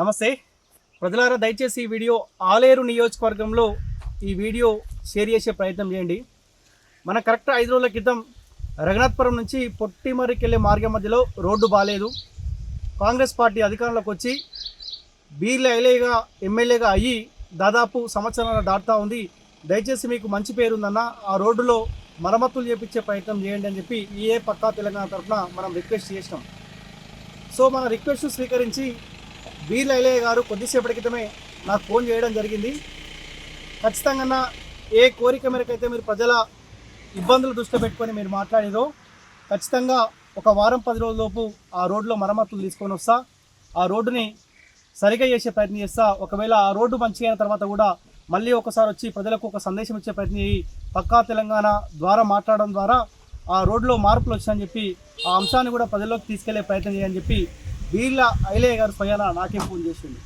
నమస్తే. ప్రజలారా దయచేసి ఈ వీడియో ఆలేరు నియోజకవర్గంలో ఈ వీడియో షేర్ చేసే ప్రయత్నం చేయండి. మన కరెక్ట్ ఐదు రోజుల క్రితం రఘునాథ్పురం నుంచి పొట్టిమర్రికి వెళ్ళే మార్గం మధ్యలో రోడ్డు బాగాలేదు కాంగ్రెస్ పార్టీ అధికారంలోకి వచ్చి బీర్ల ఐలేగా ఎమ్మెల్యేగా అయ్యి దాదాపు సంవత్సరాలు దాటుతూ ఉంది. దయచేసి మీకు మంచి పేరు ఉందన్న ఆ రోడ్డులో మరమ్మతులు చేపించే ప్రయత్నం చేయండి అని చెప్పి ఈఏ పక్కా తెలంగాణ తరఫున మనం రిక్వెస్ట్ చేసినాం. సో మన రిక్వెస్ట్ స్వీకరించి బీర్ల ఎలయ్య గారు కొద్దిసేపటి క్రితమే నాకు ఫోన్ చేయడం జరిగింది. ఖచ్చితంగా ఏ కోరిక మేరకైతే మీరు ప్రజల ఇబ్బందులు దృష్టిలో పెట్టుకొని మీరు మాట్లాడేదో ఖచ్చితంగా ఒక వారం పది రోజులలోపు ఆ రోడ్లో మరమ్మతులు తీసుకొని వస్తా. ఆ రోడ్డుని సరిగా చేసే ప్రయత్నం చేస్తా. ఒకవేళ ఆ రోడ్డు మంచిగా అయిన తర్వాత కూడా మళ్ళీ ఒకసారి వచ్చి ప్రజలకు ఒక సందేశం ఇచ్చే ప్రయత్నం చేయి. పక్కా తెలంగాణ ద్వారా మాట్లాడడం ద్వారా ఆ రోడ్లో మార్పులు వచ్చాయని చెప్పి ఆ అంశాన్ని కూడా ప్రజల్లోకి తీసుకెళ్ళే ప్రయత్నం చేయని చెప్పి వీళ్ళ ఐలయ్య గారు స్వయాన నాకే ఫోన్ చేసింది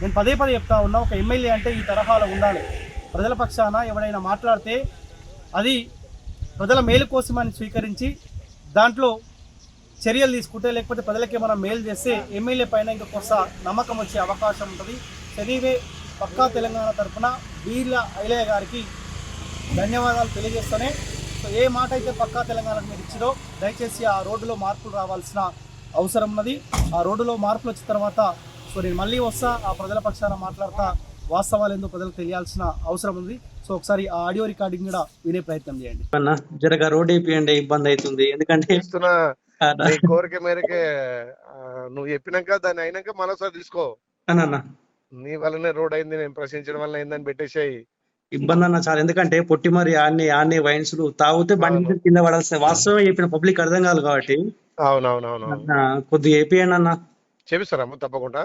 నేను పదే పదే చెప్తా ఉన్నా ఒక ఎమ్మెల్యే అంటే ఈ తరహాలో ఉండాలి. ప్రజల పక్షాన ఎవరైనా మాట్లాడితే అది ప్రజల మేలు కోసమని స్వీకరించి దాంట్లో చర్యలు తీసుకుంటే లేకపోతే ప్రజలకి మనం మేలు చేస్తే ఎమ్మెల్యే పైన ఇంకా నమ్మకం వచ్చే అవకాశం ఉంటుంది. చదివే పక్కా తెలంగాణ తరఫున వీళ్ళ ఐలయ్య గారికి ధన్యవాదాలు తెలియజేస్తూనే సో ఏ మాట అయితే పక్కా తెలంగాణకు మీరు ఇచ్చిరో దయచేసి ఆ రోడ్డులో మార్పులు రావాల్సిన అవసరం ఉన్నది ఆ రోడ్డులో మార్పులు వచ్చిన తర్వాత సో నేను మళ్ళీ వస్తా ఆ ప్రజల పక్షాన మాట్లాడతా వాస్తవాలు ఏందో ప్రజలకు తెలియాల్సిన అవసరం ఉంది. సో ఒకసారి ఆ ఆడియో రికార్డింగ్ కూడా వినే ప్రయత్నం చేయండి. అన్న జరగా రోడ్ వేపియండి ఇబ్బంది అవుతుంది. ఎందుకంటే కోరిక మేరకే నువ్వు చెప్పినాక దాన్ని అయినాక మరోసారి తీసుకో. అన్న నీ వల్లనే రోడ్ అయింది నేను ప్రశ్నించడం వల్ల అయిందని పెట్టేసాయి. ఇబ్బంది అన్న చాలా. ఎందుకంటే పొట్టి మరి ఆన్ని ఆన్ని వైన్స్లు తాగితే బండి కింద పడాల్సి వాస్తవం చెప్పిన పబ్లిక్ అర్థం కాదు కాబట్టి. అవునవునవును కొద్దిగా వేపియండి అన్న చేపిస్తారమ్మా తప్పకుండా.